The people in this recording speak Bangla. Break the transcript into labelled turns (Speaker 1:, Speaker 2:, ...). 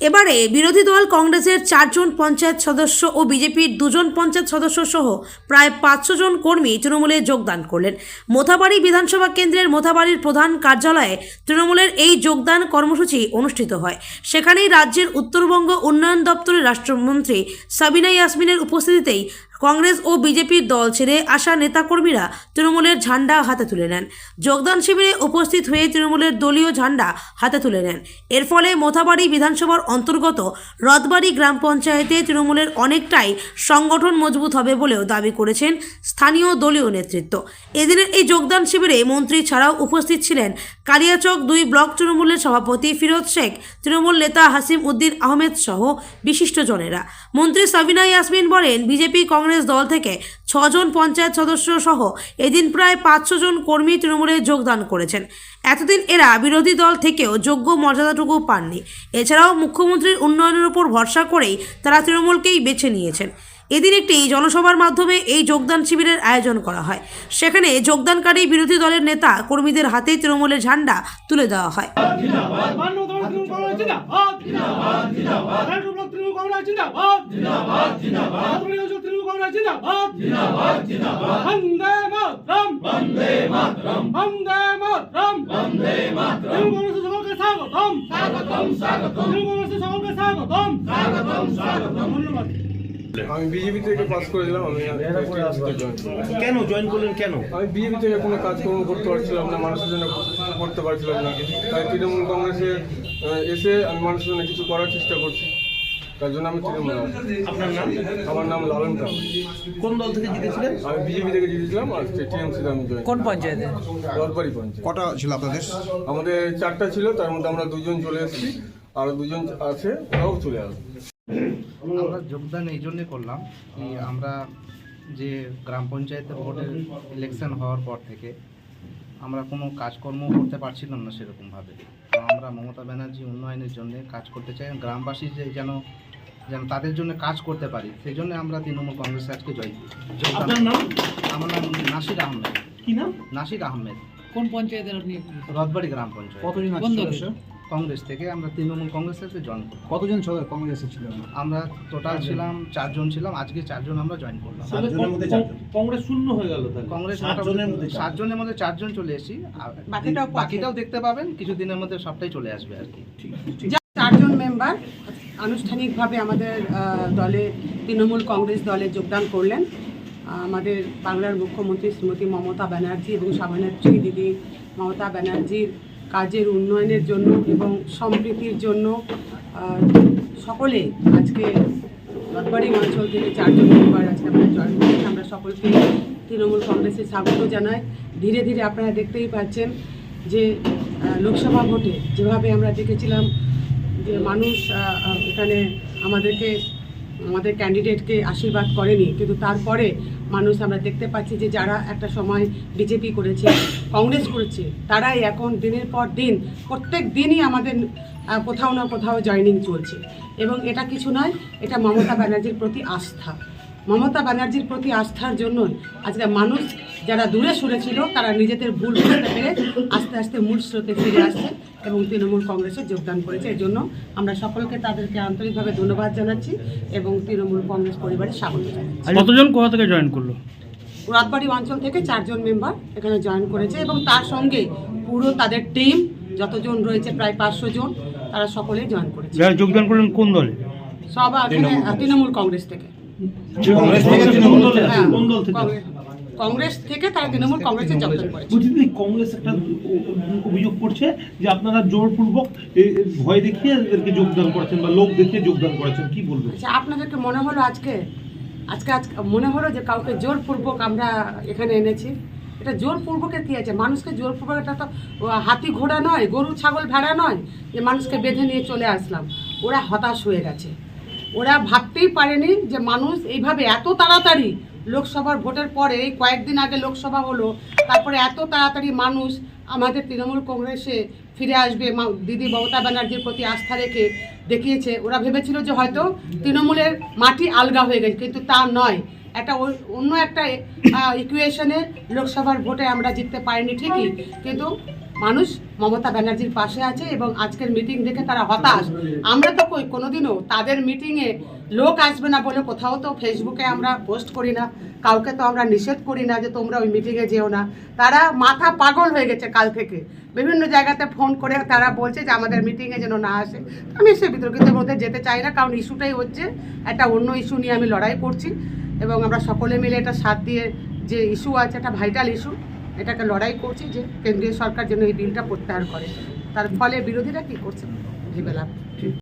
Speaker 1: এবারে বিরোধী দল কংগ্রেসের চারজন পঞ্চায়েত সদস্য ও বিজেপির দুজন পঞ্চায়েত সদস্য সহ প্রায় পাঁচশো জন কর্মী তৃণমূলে যোগদান করলেন। মোথাবাড়ি বিধানসভা কেন্দ্রের মোথাবাড়ির প্রধান কার্যালয়ে তৃণমূলের এই যোগদান কর্মসূচি অনুষ্ঠিত হয়। সেখানেই রাজ্যের উত্তরবঙ্গ উন্নয়ন দপ্তরের রাষ্ট্রমন্ত্রী সাবিনা ইয়াসমিনের উপস্থিতিতেই কংগ্রেস ও বিজেপির দল ছেড়ে আসা নেতাকর্মীরা তৃণমূলের ঝান্ডা হাতে তুলে নেন। যোগদান শিবিরে উপস্থিত হয়ে তৃণমূলের দলীয় ঝান্ডা হাতে তুলে নেন। এর ফলে মোথাবাড়ি বিধানসভার অন্তর্গত রথবাড়ি গ্রাম পঞ্চায়েতে তৃণমূলের অনেকটাই সংগঠন মজবুত হবে বলেও দাবি করেছেন স্থানীয় দলীয় নেতৃত্ব। এদিনের এই যোগদান শিবিরে মন্ত্রী ছাড়াও উপস্থিত ছিলেন কালিয়াচক দুই ব্লক তৃণমূলের সভাপতি ফিরোজ শেখ, তৃণমূল নেতা হাসিম উদ্দিন আহমেদ সহ বিশিষ্টজনেরা। মন্ত্রী সাবিনা ইয়াসমিন বলেন, বিজেপি, কংগ্রেস দল থেকে ছজন পঞ্চায়েত সদস্য সহ এদিন প্রায় পাঁচশো জন কর্মী তৃণমূলে যোগদান করেছেন। এতদিন এরা বিরোধী দল থেকেও যোগ্য মর্যাদাটুকু পাননি। এছাড়াও মুখ্যমন্ত্রীর উন্নয়নের উপর ভরসা করেই তারা তৃণমূলকেই বেছে নিয়েছেন। এদিন একটি জনসভার মাধ্যমে এই যোগদান শিবিরের আয়োজন করা হয়। সেখানে যোগদানকারী বিরোধী দলের নেতা কর্মীদের হাতে তৃণমূলের ঝান্ডা তুলে দেওয়া হয়।
Speaker 2: তৃণমূল কংগ্রেস জিন্দাবাদ। জিন্দাবাদ জিন্দাবাদ। সেন্ট্রাল ব্লক তৃণমূল কংগ্রেস জিন্দাবাদ। জিন্দাবাদ জিন্দাবাদ। তৃণমূল কংগ্রেস জিন্দাবাদ। জিন্দাবাদ জিন্দাবাদ। বন্দে মাতরম। বন্দে মাতরম। বন্দে মাতরম। বন্দে মাতরম। তৃণমূল কংগ্রেসের সকলকে স্বাগতম। স্বাগতম স্বাগতম। তৃণমূল কংগ্রেসের সকলকে স্বাগতম। স্বাগতম স্বাগতম। ধন্যবাদ।
Speaker 3: আমি বিজেপি থেকে পাস করেছিলাম আমি
Speaker 4: কেন? জয়েন করলেন কেন?
Speaker 3: আমি বিজেপি থেকে কোনো কাজকর্ম করতে পারছিলাম না মানুষের জন্য করতে পারছিলাম না। তাই তৃণমূল কংগ্রেসে আহ, এসে আমি মানুষের জন্য কিছু করার চেষ্টা করছি। তার জন্য আমি তৃণমূল
Speaker 4: আপনার নাম?
Speaker 3: আমার নাম লালন কাম
Speaker 4: কোন দল থেকে জিতেছিলেন?
Speaker 3: আমি বিজেপি থেকে জিতেছিলাম আর টিএমসিতে আমি জয়েন
Speaker 5: কোন পঞ্চায়েতে?
Speaker 3: রথবাড়ি পঞ্চায়েত।
Speaker 6: কটা ছিল আপনাদের?
Speaker 3: আমাদের চারটা ছিল তার মধ্যে আমরা দুজন চলে এসেছি আর দুজন আছে ওরাও চলে আসবে।
Speaker 7: আমরা যোগদান এই জন্যে করলাম কি আমরা যে গ্রাম পঞ্চায়েতের ভোটের ইলেকশন হওয়ার পর থেকে আমরা কোনো কাজকর্ম করতে পারছিলাম না সেরকমভাবে। আমরা মমতা ব্যানার্জি উন্নয়নের জন্য কাজ করতে চাই। গ্রামবাসী যে যেন যেন তাদের জন্য কাজ করতে পারি সেই জন্য আমরা তৃণমূল কংগ্রেসে আজকে জয়।
Speaker 4: আপনার নাম?
Speaker 7: আমার নাম নাসির আহমেদ।
Speaker 4: কি নাম?
Speaker 7: নাসির আহমেদ।
Speaker 5: কোন পঞ্চায়েতের আপনি?
Speaker 7: রথবাড়ি গ্রাম পঞ্চায়েত।
Speaker 6: কতজন? সদস্য?
Speaker 7: কংগ্রেস থেকে আমরা তৃণমূল কংগ্রেস কংগ্রেসের জয়েন করি
Speaker 6: কতজন সদস্য কংগ্রেসে ছিল
Speaker 7: আমরা? টোটাল ছিলাম চারজন ছিলাম আজকে চারজন আমরা জয়েন করলাম।
Speaker 4: কংগ্রেস শূন্য হয়ে গেল
Speaker 7: কংগ্রেস
Speaker 4: সাতজনের মধ্যে
Speaker 7: চারজন। চলে এসি আর
Speaker 8: বাকিটাও
Speaker 7: বাকিটাও দেখতে পাবেন কিছুদিনের মধ্যে সবটাই চলে আসবে আর কি।
Speaker 8: যা চারজন মেম্বার আনুষ্ঠানিকভাবে আমাদের দলে তৃণমূল কংগ্রেস দলে যোগদান করলেন। আমাদের বাংলার মুখ্যমন্ত্রী শ্রীমতী মমতা ব্যানার্জি এবং সভানেত্রী দিদি মমতা ব্যানার্জির কাজের উন্নয়নের জন্য এবং সম্প্রীতির জন্য সকলে আজকে রথবাড়ি অঞ্চল থেকে চারজন মেম্বার আজকে আমরা জয়েন করেছি। আমরা সকলকে তৃণমূল কংগ্রেসে স্বাগত জানাই। ধীরে ধীরে আপনারা দেখতেই পাচ্ছেন যে লোকসভা ভোটে যেভাবে আমরা দেখেছিলাম যে মানুষ এখানে আমাদেরকে আমাদের ক্যান্ডিডেটকে আশীর্বাদ করেনি। কিন্তু তারপরে মানুষ আমরা দেখতে পাচ্ছি যে যারা একটা সময় বিজেপি করেছে কংগ্রেস করেছে, তারাই এখন দিনের পর দিন, প্রত্যেক দিনই আমাদের কোথাও না কোথাও জয়নিং চলছে। এবং এটা কিছু নয়, এটা মমতা ব্যানার্জির প্রতি আস্থা। মমতা ব্যানার্জির প্রতি আস্থার জন্য আজকে মানুষ যারা দূরে সরে ছিল তারা নিজেদের ভুল বুঝতে পেরে আস্তে আস্তে মূল স্রোতে ফিরে আসছে এবং তৃণমূল কংগ্রেসে যোগদান করেছে। এর জন্য আমরা সকলকে তাদেরকে আন্তরিকভাবে ধন্যবাদ জানাচ্ছি এবং তৃণমূল কংগ্রেস পরিবারে স্বাগত জানাচ্ছি।
Speaker 5: কতজন কোথা থেকে জয়েন করল?
Speaker 8: রাতবাড়ি অঞ্চল থেকে চারজন মেম্বার এখানে জয়েন করেছে এবং তার সঙ্গে পুরো তাদের টিম যতজন রয়েছে প্রায় পাঁচশো জন তারা সকলেই জয়েন করেছে।
Speaker 5: যারা যোগদান করলেন কোন দলে?
Speaker 8: সব তৃণমূল কংগ্রেস থেকে।
Speaker 4: কংগ্রেস থেকে?
Speaker 8: হ্যাঁ, কংগ্রেস- থেকে তারা তৃণমূল কংগ্রেসে যোগদান করেছে।
Speaker 4: বলছি কংগ্রেস একটা অভিযোগ করছে যে আপনারা জোরপূর্বক ভয় দেখিয়ে এদেরকে যোগদান করেছেন বা লোক দেখিয়ে যোগদান করেছেন কি বলবেন
Speaker 8: আচ্ছা আপনাদেরকে মনে হলো আজকে? আজকে আজকে মনে হলো যে কাউকে জোরপূর্বক আমরা এখানে এনেছি? এটা জোরপূর্বকের কী আছে? মানুষকে জোরপূর্বক এটা তো হাতি ঘোড়া নয় গরু ছাগল ভেড়া নয় যে মানুষকে বেঁধে নিয়ে চলে আসলাম। ওরা হতাশ হয়ে গেছে। ওরা ভাবতেই পারেনি যে মানুষ এইভাবে এত তাড়াতাড়ি লোকসভার ভোটের পরে, এই কয়েকদিন আগে লোকসভা হলো, তারপরে এত তাড়াতাড়ি মানুষ আমাদের তৃণমূল কংগ্রেসে ফিরে আসবে দিদি মমতা ব্যানার্জির প্রতি আস্থা রেখে দেখিয়েছে। ওরা ভেবেছিল যে হয়তো তৃণমূলের মাটি আলগা হয়ে গেছে, কিন্তু তা নয়। একটা অন্য একটা ইকুয়েশনে লোকসভার ভোটে আমরা জিততে পারিনি ঠিকই, কিন্তু মানুষ মমতা ব্যানার্জির পাশে আছে এবং আজকের মিটিং দেখে তারা হতাশ। আমরা তো কই, কোনোদিনও তাদের মিটিংয়ে লোক আসবে না বলে কোথাও তো ফেসবুকে আমরা পোস্ট করি না, কাউকে তো আমরা নিষেধ করি না যে তোমরা ওই মিটিংয়ে যেও না। তারা মাথা পাগল হয়ে গেছে কাল থেকে। বিভিন্ন জায়গাতে ফোন করে তারা বলছে যে আমাদের মিটিংয়ে যেন না আসে। আমি সে বিতর্কিতের মধ্যে যেতে চাই না, কারণ ইস্যুটাই হচ্ছে একটা অন্য ইস্যু নিয়ে আমি লড়াই করছি এবং আমরা সকলে মিলে এটা সাথ দিয়ে যে ইস্যু আছে, একটা ভাইটাল ইস্যু এটাকে লড়াই করছি যে কেন্দ্রীয় সরকার যেন এই বিলটা প্রত্যাহার করে তার ফলে বিরোধীরা কি করছে ভেবে লাভ।